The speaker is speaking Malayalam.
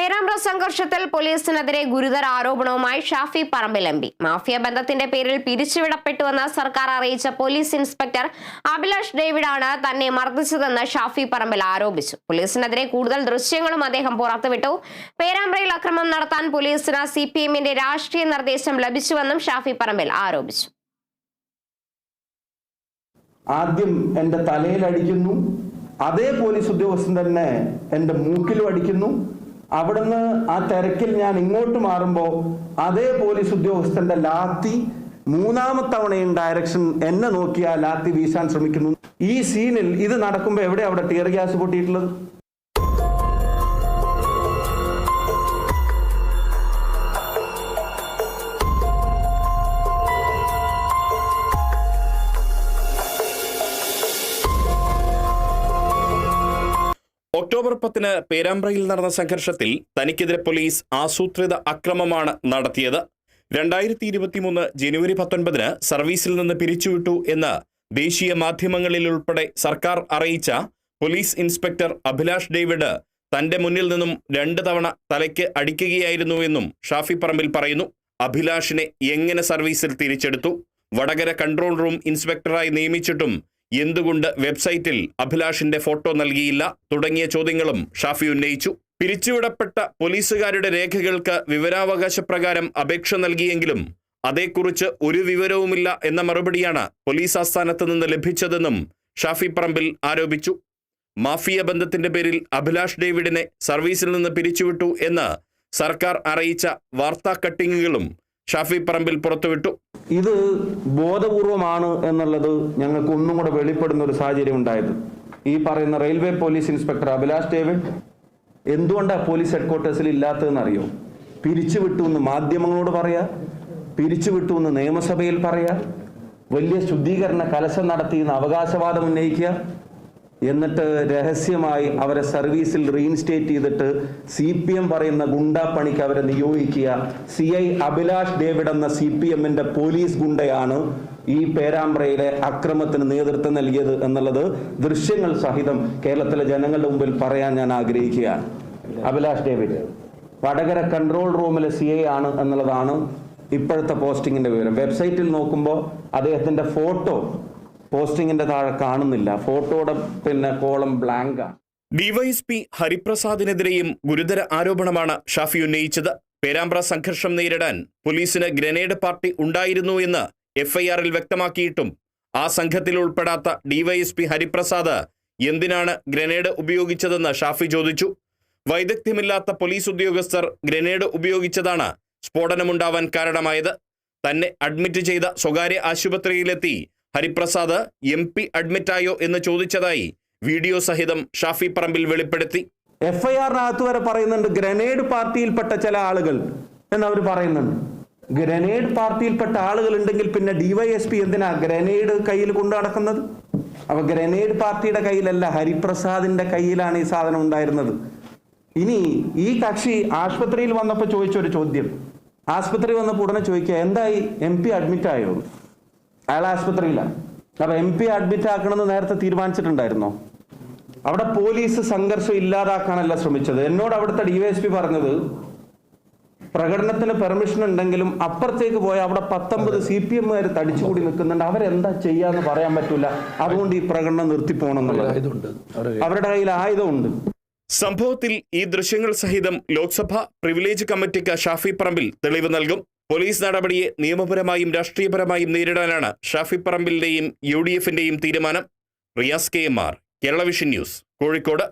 പേരാമ്പ്ര സംഘർഷത്തിൽ പോലീസിനെതിരെ ഗുരുതര ആരോപണവുമായി ഷാഫി പറമ്പിൽ എം മാഫിയ ബന്ധത്തിന്റെ പേരിൽ പിരിച്ചുവിടപ്പെട്ടുവെന്ന് സർക്കാർ അറിയിച്ച പോലീസ് ഇൻസ്പെക്ടർ അഭിലാഷ് ഡേവിഡാണ് തന്നെ മർദ്ദിച്ചതെന്ന് ഷാഫി പറമ്പിൽ ആരോപിച്ചു. പോലീസിനെതിരെ കൂടുതൽ ദൃശ്യങ്ങളും അദ്ദേഹം പുറത്തുവിട്ടു. പേരാമ്പ്രയിൽ അക്രമം നടത്താൻ പോലീസിന് സി പി എമ്മിന്റെ രാഷ്ട്രീയ നിർദ്ദേശം ലഭിച്ചുവെന്നും ഷാഫി പറമ്പിൽ ആരോപിച്ചു. ആദ്യം എന്റെ തലയിൽ അടിക്കുന്നു അതേ പോലീസ് ഉദ്യോഗസ്ഥൻ തന്നെ എന്റെ മൂക്കിലും അടിക്കുന്നു അവിടുന്ന് ആ തിരക്കിൽ ഞാൻ ഇങ്ങോട്ട് മാറുമ്പോൾ അതേ പോലീസ് ഉദ്യോഗസ്ഥന്റെ ലാത്തി മൂന്നാമത്തവണയും ഡയറക്ഷൻ എന്നെ നോക്കി ആ ലാത്തി വീശാൻ ശ്രമിക്കുന്നു. ഈ സീനിൽ ഇത് നടക്കുമ്പോൾ എവിടെ അവിടെ ടിയർ ഗ്യാസ് പൊട്ടിയിട്ടുള്ളത്? ഒക്ടോബർ പത്തിന് പേരാമ്പ്രയിൽ നടന്ന സംഘർഷത്തിൽ തനിക്കെതിരെ പോലീസ് ആസൂത്രിത അക്രമമാണ് നടത്തിയത്. രണ്ടായിരത്തി ഇരുപത്തിമൂന്ന് ജനുവരി പത്തൊൻപതിന് സർവീസിൽ നിന്ന് പിരിച്ചുവിട്ടു എന്ന് ദേശീയ മാധ്യമങ്ങളിൽ ഉൾപ്പെടെ സർക്കാർ അറിയിച്ച പോലീസ് ഇൻസ്പെക്ടർ അഭിലാഷ് ഡേവിഡ് തന്റെ മുന്നിൽ നിന്നും രണ്ട് തവണ തലയ്ക്ക് അടിക്കുകയായിരുന്നുവെന്നും ഷാഫി പറമ്പിൽ പറയുന്നു. അഭിലാഷിനെ എങ്ങനെ സർവീസിൽ തിരിച്ചെടുത്തു? വടകര കൺട്രോൾ റൂം ഇൻസ്പെക്ടറായി നിയമിച്ചിട്ടും എന്തുകൊണ്ട് വെബ്സൈറ്റിൽ അഭിലാഷിന്റെ ഫോട്ടോ നൽകിയില്ല? തുടങ്ങിയ ചോദ്യങ്ങളും ഷാഫി ഉന്നയിച്ചു. പിരിച്ചുവിടപ്പെട്ട പോലീസുകാരുടെ രേഖകൾക്ക് വിവരാവകാശ പ്രകാരം അപേക്ഷ നൽകിയെങ്കിലും അതേക്കുറിച്ച് ഒരു വിവരവുമില്ല എന്ന മറുപടിയാണ് പോലീസ് ആസ്ഥാനത്ത് നിന്ന് ലഭിച്ചതെന്നും ഷാഫി പറമ്പിൽ ആരോപിച്ചു. മാഫിയ ബന്ധത്തിന്റെ പേരിൽ അഭിലാഷ് ഡേവിഡിനെ സർവീസിൽ നിന്ന് പിരിച്ചുവിട്ടു എന്ന് സർക്കാർ അറിയിച്ച വാർത്താ കട്ടിങ്ങുകളും ഷാഫി പറമ്പിൽ പുറത്തുവിട്ടു. ഇത് ബോധപൂർവമാണ് എന്നുള്ളത് ഞങ്ങൾക്ക് ഒന്നും കൂടെ വെളിപ്പെടുന്ന ഒരു സാഹചര്യം ഉണ്ടായത്. ഈ പറയുന്ന railway police inspector Abhilash David എന്തുകൊണ്ടാണ് പോലീസ് ഹെഡ്ക്വാർട്ടേഴ്സിൽ ഇല്ലാത്തതെന്ന് അറിയോ പിരിച്ചുവിട്ടു എന്ന് മാധ്യമങ്ങളോട് പറയാ പിരിച്ചുവിട്ടു എന്ന് നിയമസഭയിൽ പറയാ വലിയ ശുദ്ധീകരണ കലശം നടത്തിയെന്ന് അവകാശവാദം ഉന്നയിക്കുക എന്നിട്ട് രഹസ്യമായി അവരെ സർവീസിൽ റീഇൻസ്റ്റേറ്റ് ചെയ്തിട്ട് സി പി എം പറയുന്ന ഗുണ്ടാപ്പണിക്ക് അവരെ നിയോഗിക്കുക. സി ഐ അഭിലാഷ് ഡേവിഡ് എന്ന സി പി എമ്മിന്റെ പോലീസ് ഗുണ്ടയാണ് ഈ പേരാമ്പ്രയിലെ അക്രമത്തിന് നേതൃത്വം നൽകിയത് എന്നുള്ളത് ദൃശ്യങ്ങൾ സഹിതം കേരളത്തിലെ ജനങ്ങളുടെ മുമ്പിൽ പറയാൻ ഞാൻ ആഗ്രഹിക്കുകയാണ് Abhilash David Vadakara control room C I ആണ് എന്നുള്ളതാണ് ഇപ്പോഴത്തെ പോസ്റ്റിങ്ങിന്റെ വിവരം. വെബ്സൈറ്റിൽ നോക്കുമ്പോൾ അദ്ദേഹത്തിന്റെ ഫോട്ടോ പോസ്റ്റിങ്ങിന്റെ താഴെ കാണുന്നില്ല. ഫോട്ടോയുടെ പിന്നെ കോളം ബ്ലാങ്കാണ് ഡിവൈഎസ്പി ഹരിപ്രസാദിനെതിരെയും ഗുരുതര ആരോപണമാണ് ഷാഫി ഉന്നയിച്ചത്. പേരാമ്പ്ര സംഘർഷം നേരിടാൻ പോലീസിന് ഗ്രനേഡ് പാർട്ടി ഉണ്ടായിരുന്നു എന്ന് എഫ്ഐആറിൽ വ്യക്തമാക്കിയിട്ടും. ആ സംഘത്തിൽ ഉൾപ്പെടാത്ത ഡിവൈഎസ്പി ഹരിപ്രസാദ് എന്തിനാണ് ഗ്രനേഡ് ഉപയോഗിച്ചതെന്ന് ഷാഫി ചോദിച്ചു. വൈദഗ്ധ്യമില്ലാത്ത പോലീസ് ഉദ്യോഗസ്ഥർ ഗ്രനേഡ് ഉപയോഗിച്ചതാണ് സ്ഫോടനമുണ്ടാവാൻ കാരണമായത്. തന്നെ അഡ്മിറ്റ് ചെയ്ത സ്വകാര്യ ആശുപത്രിയിലെത്തി ഹരിപ്രസാദ് എം പി അഡ്മിറ്റായോ എന്ന് ചോദിച്ചതായി വീഡിയോ സഹിതം ഷാഫി പറമ്പിൽ വെളിപ്പെടുത്തി. എഫ് ഐ ആറിനകത്ത് വരെ പറയുന്നുണ്ട് ഗ്രനേഡ് പാർട്ടിയിൽപ്പെട്ട ചില ആളുകൾ എന്നവർ പറയുന്നുണ്ട്. ഗ്രനേഡ് പാർട്ടിയിൽപ്പെട്ട ആളുകൾ ഉണ്ടെങ്കിൽ പിന്നെ ഡിവൈഎസ്പി എന്തിനാ ഗ്രനേഡ് കയ്യിൽ കൊണ്ടു നടക്കുന്നത്? അപ്പൊ ഗ്രനേഡ് പാർട്ടിയുടെ കയ്യിലല്ല ഹരിപ്രസാദിന്റെ കയ്യിലാണ് ഈ സാധനം ഉണ്ടായിരുന്നത്. ഇനി ഈ കക്ഷി ആശുപത്രിയിൽ വന്നപ്പോൾ ചോദിച്ച ഒരു ചോദ്യം. ആശുപത്രി വന്നപ്പോൾ ഉടനെ ചോദിക്കുക എന്തായി? എം പി അഡ്മിറ്റ് ആയോ? അയാൾ ആശുപത്രിയിലാണ് അപ്പൊ എം പി അഡ്മിറ്റ് ആക്കണമെന്ന് നേരത്തെ തീരുമാനിച്ചിട്ടുണ്ടായിരുന്നോ? അവിടെ പോലീസ് സംഘർഷം ഇല്ലാതാക്കാനല്ല ശ്രമിച്ചത്. എന്നോട് അവിടുത്തെ ഡിവൈഎസ്പി പറഞ്ഞത് പ്രകടനത്തിന് പെർമിഷൻ ഉണ്ടെങ്കിലും അപ്പുറത്തേക്ക് പോയ അവിടെ പത്തൊമ്പത് സി പി എമ്മുകാർ തടിച്ചുകൂടി നിൽക്കുന്നുണ്ട്. അവരെന്താ ചെയ്യാന്ന് പറയാൻ പറ്റൂല. അതുകൊണ്ട് ഈ പ്രകടനം നിർത്തിപ്പോണെന്നുള്ളത്. അവരുടെ കയ്യിൽ ആയുധമുണ്ട്. സംഭവത്തിൽ ഈ ദൃശ്യങ്ങൾ സഹിതം ലോക്സഭ പ്രിവിലേജ് കമ്മിറ്റിക്ക് ഷാഫി പറമ്പിൽ തെളിവ് നൽകും. പോലീസ് നടപടിയെ നിയമപരമായും രാഷ്ട്രീയപരമായും നേരിടാനാണ് ഷാഫി പറമ്പിലിന്റെയും യു ഡി തീരുമാനം. Riyas K M R Kerala vision news Kozhikode.